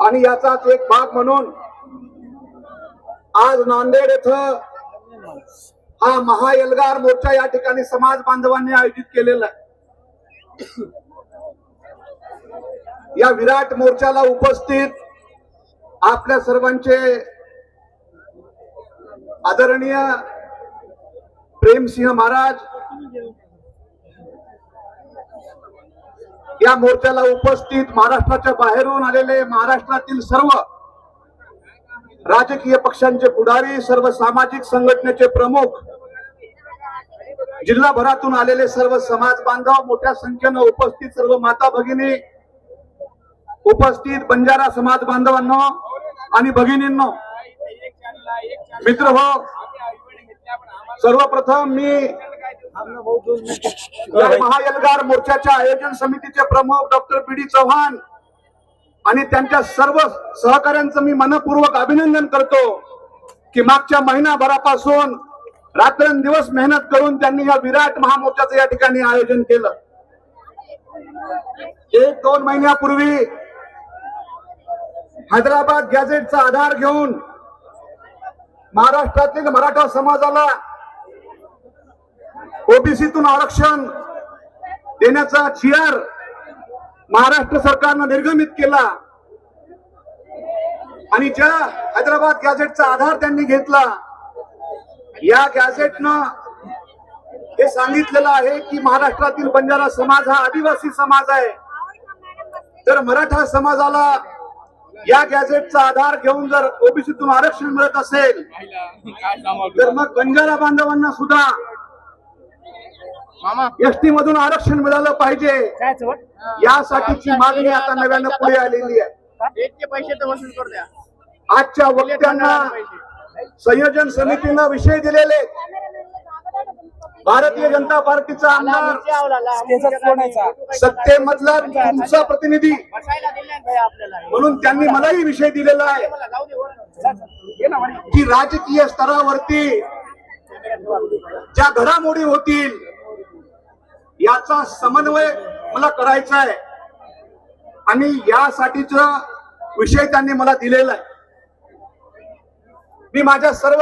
आणि याचाच एक भाग म्हणून आज नांदेड येथं हा महाएल्गार मोर्चा या ठिकाणी समाज बांधवांनी आयोजित केलेला आहे. या विराट मोर्चाला उपस्थित आपल्या सर्वांचे आदरणीय प्रेमसिंह महाराज या मोर्चाला उपस्थित महाराष्ट्राच्या बाहेरून आलेले महाराष्ट्रातील सर्व राजकीय पक्षांचे पुढारी सर्व सामाजिक संघटनेचे प्रमुख जिल्हाभरातून आलेले सर्व समाज बांधव मोठ्या संख्येनं उपस्थित सर्व माता भगिनी उपस्थित बंजारा समाज बांधवांनो आणि भगिनींनो मित्र हो सर्वप्रथम मी महाएल्गार मोर्चाच्या आयोजन समितीचे प्रमुख डॉक्टर बी डी चव्हाण आणि त्यांच्या सर्व सहकाऱ्यांचं मी मनपूर्वक अभिनंदन करतो की मागच्या महिनाभरापासून रात्रंदिवस मेहनत करून त्यांनी या विराट महामोर्चाचं या ठिकाणी आयोजन केलं. एक दोन महिन्यापूर्वी हैदराबाद गॅझेटचा आधार घेऊन महाराष्ट्रातील मराठा समाजाला ओबीसीतून आरक्षण देण्याचा चिआर महाराष्ट्र सरकारनं निर्गमित केला. आणि ज्या हैदराबाद गॅझेटचा आधार त्यांनी घेतला या गॅझेटनं हे सांगितलेलं आहे की महाराष्ट्रातील बंजारा समाज हा आदिवासी समाज आहे. तर मराठा समाजाला या गॅझेटचा आधार घेऊन जर ओबीसीतून आरक्षण मिळत असेल तर मग बंजारा बांधवांना सुद्धा एसटी मधून आरक्षण मिळालं पाहिजे. यासाठीची मागणी आता नव्यानं पुढे आलेली आहे. एकचे पैसे तर वसूल करू द्या. आजच्या वक्त्यांना संयोजन समितीनं विषय दिलेले भारतीय जनता पार्टीचा आमदार सत्तेमधला तुमचा प्रतिनिधी. म्हणून त्यांनी मलाही विषय दिलेला आहे. की राजकीय स्तरावरती ज्या घडामोडी होतील याचा समन्वय मला करायचा आहे. आणि यासाठीचा विषय त्यांनी मला दिलेला आहे. मी माझ्या सर्व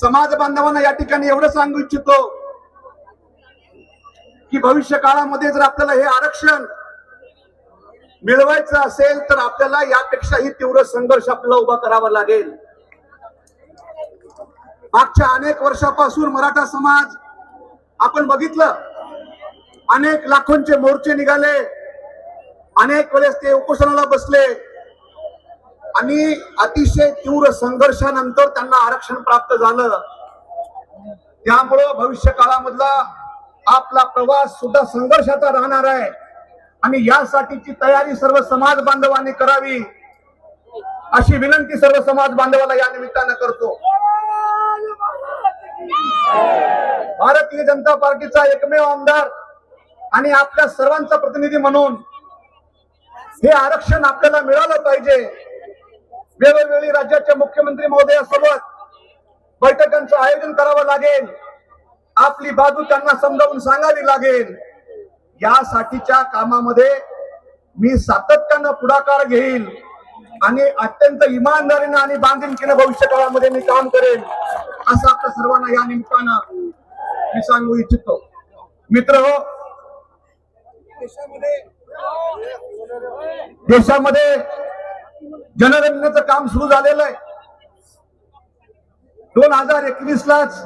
समाज बांधवांना या ठिकाणी एवढं सांगू इच्छितो की भविष्य काळामध्ये जर आपल्याला हे आरक्षण मिळवायचं असेल तर आपल्याला यापेक्षाही तीव्र संघर्ष आपल्याला उभा करावा लागेल. मागच्या अनेक वर्षापासून मराठा समाज आपण बघितलं. अनेक लाखोंचे मोर्चे निघाले. अनेक वेळेस ते उपोषणाला बसले. आणि अतिशय तीव्र संघर्षानंतर त्यांना आरक्षण प्राप्त झालं. त्यामुळं भविष्य काळामधला आपला प्रवास सुद्धा संघर्षाचा राहणार आहे. आणि यासाठीची तयारी सर्व समाज बांधवांनी करावी. अशी विनंती सर्व समाज बांधवाला या निमित्तानं करतो. भारतीय जनता पार्टीचा एकमेव आमदार आणि आपल्या सर्वांचा प्रतिनिधी म्हणून हे आरक्षण आपल्याला मिळालं पाहिजे. वेळोवेळी राज्याच्या मुख्यमंत्री महोदयासोबत बैठकांचं आयोजन करावं लागेल. आपली बाजू त्यांना समजावून सांगावी लागेल. यासाठीच्या कामामध्ये मी सातत्यानं पुढाकार घेईल आणि अत्यंत इमानदारीनं आणि बांधिलकीनं भविष्य काळामध्ये मी काम करेन असं आपल्या सर्वांना या निमित्तानं मी सांगू इच्छितो. मित्र हो देशामध्ये जनगणनेचं काम सुरू झालेलं आहे. दोन हजार एकवीस लाच